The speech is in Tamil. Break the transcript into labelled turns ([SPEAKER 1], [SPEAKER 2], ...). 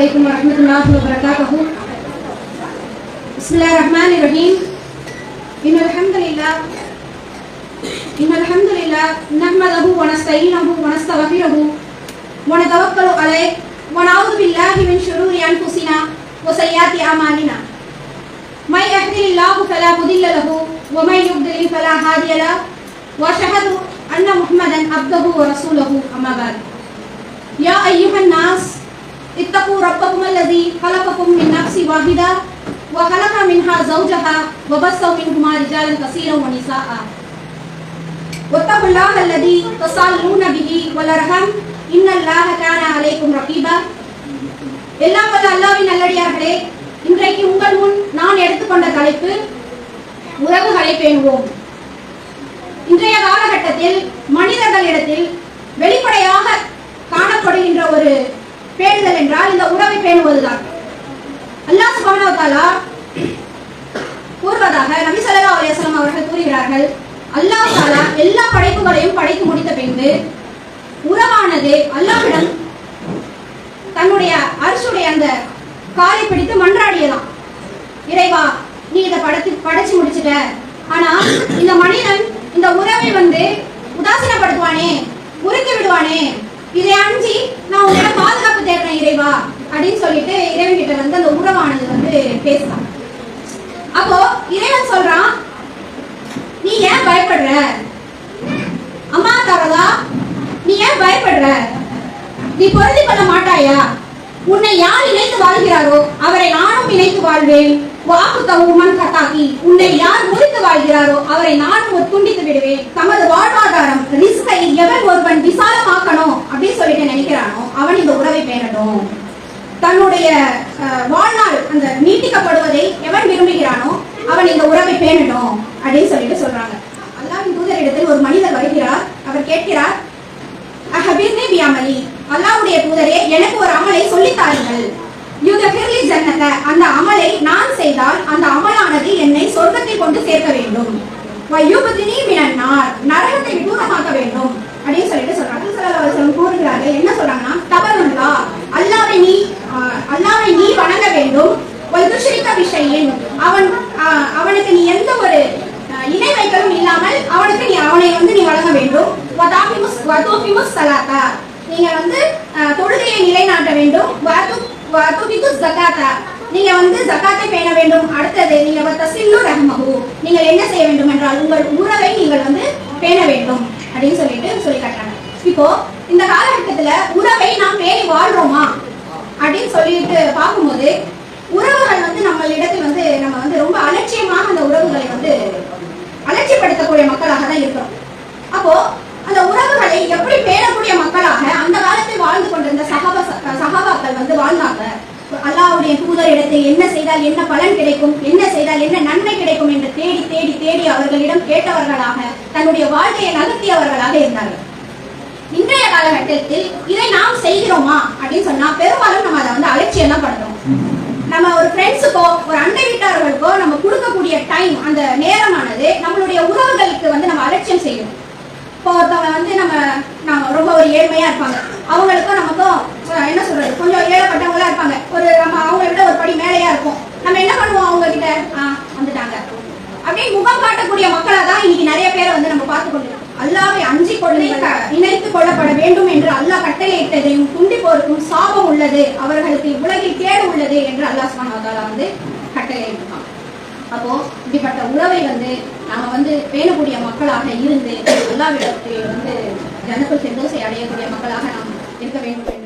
[SPEAKER 1] عليكم ورحمة الله وبركاته. بسم الله الرحمن الرحيم. إن الحمد لله إن الحمد لله نحمده ونستعينه ونستغفره ونتوكل عليه ونعوذ بالله من شرور أنفسنا وسيئات أعمالنا. من يهده الله فلا مضل له ومن يضلل فلا هادي له وأشهد أن محمدا عبده ورسوله. أما بعد يا أيها الناس اتقوا ربكم الذي خلقكم من نفس واحدة وخلق منها زوجها وبث منهما رجالا كثيرا ونساء واتقوا الله الذي تسالون به والأرحم إن الله كان عليكم رقيبا எல்லாம் வல்ல அல்லாவின் நல்லடியார்களே இன்றைக்கு உங்கள் முன் நான் எடுத்துக்கொண்ட தலைப்பு உறவுகளை பேணுவோம் இன்றைய காலகட்டத்தில் மனிதர்களிடத்தில் உறவை பேணுவதுதான் அல்லாஹ் சுப்ஹானஹு வ கூறுவதாக நபி ஸல்லல்லாஹு அலிஸ்லாம் அவர்கள் கூறுகிறார்கள் அல்லாஹ் தாலா எல்லா படைப்புகளையும் படைத்து முடித்த பின்பு உறவானது அல்லாவிடம் தன்னுடைய அரசுடைய அந்த காலை பிடித்து மன்றாடியதாம். இறைவா நீ இதை படத்து படைச்சு முடிச்சிட்ட. ஆனா இந்த மனிதன் இந்த உறவை வந்து உதாசீனப்படுத்துவானே முறுக்கி விடுவானே. இதை அஞ்சி நான் உன்னிடம் அப்படின்னு சொல்லிட்டு இறைவன் கிட்ட வந்து அந்த உறவானது வந்து பேசலாம் அப்போ இறைவன் சொல்றான் நீ ஏன் பயப்படுற? அம்மா தாரதா நீ ஏன் பயப்படுற? நீ பொருந்தி பண்ண மாட்டாயா? உன்னை யார் இணைத்து வாழ்கிறாரோ அவரை நானும் இணைத்து வாழ்வேன். வாக்கு தவுமன் கத்தாக்கி உன்னை யார் முறித்து வாழ்கிறாரோ அவரை நானும் துண்டித்து விடுவேன். தமது வாழ்வாதாரம் ரிஸ்கை எவன் ஒருவன் விசாலமாக்கணும்? அப்படின்னு சொல்லிட்டு நினைக்கிறானோ அவன் இந்த உறவை பேணட்டும். தன்னுடைய வாழ்நாள் அந்த நீட்டிக்கப்படுவதை எவன் விரும்புகிறானோ அவன் இந்த உறவை பேணணும் அப்படின்னு சொல்லிட்டு சொல்றாங்க. அல்லாவின் தூதரிடத்தில் ஒரு மனிதர் வருகிறார். அவர் கேட்கிறார் அஹபிர்னி பியாமலி அல்லாவுடைய அல்லாஹ்வுடைய தூதரே எனக்கு ஒரு அமலை சொல்லித்தாருங்கள் தாருங்கள். யுதபிர்லி ஜன்னத அந்த அமலை நான் செய்தால் அந்த அமலானது என்னை சொர்க்கத்தை கொண்டு சேர்க்க வேண்டும். வயுபதினி மினன்னார் நரகத்தை தூரமாக்க வேண்டும் அப்படின்னு சொல்லிட்டு அவனை வந்து நீ வழங்க வேண்டும். சலாத்தா. நீங்க வந்து தொழுகையை நிலைநாட்ட வேண்டும். ஜகாத்தா நீங்க வந்து ஜகாத்தை பேண வேண்டும். அடுத்தது நீங்க தசில்லு ரஹ்மஹு. நீங்கள் என்ன செய்ய வேண்டும் என்றால் உங்கள் உறவை நீங்கள் வந்து பேண வேண்டும். அப்படின்னு சொல்லிட்டு சொல்லி காட்டுறாங்க. இப்போ இந்த காலகட்டத்துல உறவை நாம் பேணி வாழ்றோமா? அப்படின்னு சொல்லிட்டு பார்க்கும்போது உறவுகள் வந்து நம்மளிடத்தில் வந்து நம்ம வந்து ரொம்ப அலட்சியமாக அந்த உறவுகளை வந்து அலட்சியப்படுத்தக்கூடிய மக்களாக தான் இருக்கிறோம் அப்போ அந்த உறவுகளை எப்படி பேணக்கூடிய மக்களாக அந்த காலத்தில் வாழ்ந்து கொண்டிருந்த சகாபா சகாபாக்கள் வந்து வாழ்ந்தாங்க அல்லாஹ்வுடைய தூதர் இடத்தில் என்ன செய்தால் என்ன பலன் கிடைக்கும் என்ன செய்தால் என்ன நன்மை கிடைக்கும் என்று தேடி தேடி தேடி அவர்களிடம் கேட்டவர்களாக தன்னுடைய வாழ்க்கையை நகர்த்தியவர்களாக இருந்தார்கள். இன்றைய காலகட்டத்தில் இதை நாம் செய்கிறோமா அப்படின்னு சொன்னா பெரும்பாலும் நம்ம அதை வந்து அலட்சியம் தான் பண்றோம் நம்ம ஒரு ஃப்ரெண்ட்ஸுக்கோ ஒரு அண்டை வீட்டார்களுக்கோ நம்ம கொடுக்கக்கூடிய டைம் அந்த நேரமானது நம்மளுடைய உறவுகளுக்கு வந்து நம்ம அலட்சியம் செய்யணும் இப்போ ஒருத்தவங்க வந்து நம்ம நம்ம ரொம்ப ஒரு ஏழ்மையா இருப்பாங்க. அவங்களுக்கும் நமக்கும் என்ன சொல்றது? கொஞ்சம் ஏழைப்பட்டவங்களா இருப்பாங்க. ஒரு நம்ம அவங்கள விட ஒரு படி மேலையா இருக்கும். நம்ம என்ன பண்ணுவோம் அவங்க கிட்ட ஆ வந்துட்டாங்க. அப்படியே முகம் காட்டக்கூடிய மக்களா தான் இன்னைக்கு நிறைய பேரை வந்து நம்ம பார்த்து கொண்டிருக்கோம் அல்லாவை அஞ்சி கொள்ளுங்கள் இணைத்துக் கொள்ளப்பட வேண்டும் என்று அல்லாஹ் கட்டளையிட்டதையும் துண்டிப்போருக்கும் சாபம் உள்ளது. அவர்களுக்கு உலகில் கேடு உள்ளது என்று அல்லாஹ் தஆலா வந்து கட்டளையிட்டிருக்கான் அப்போ இப்படிப்பட்ட உறவை வந்து நாம வந்து பேணக்கூடிய மக்களாக இருந்து அல்லாவிடத்தில் வந்து ஜனக்குள் செந்தோசை அடையக்கூடிய மக்களாக நாம் இருக்க வேண்டும்.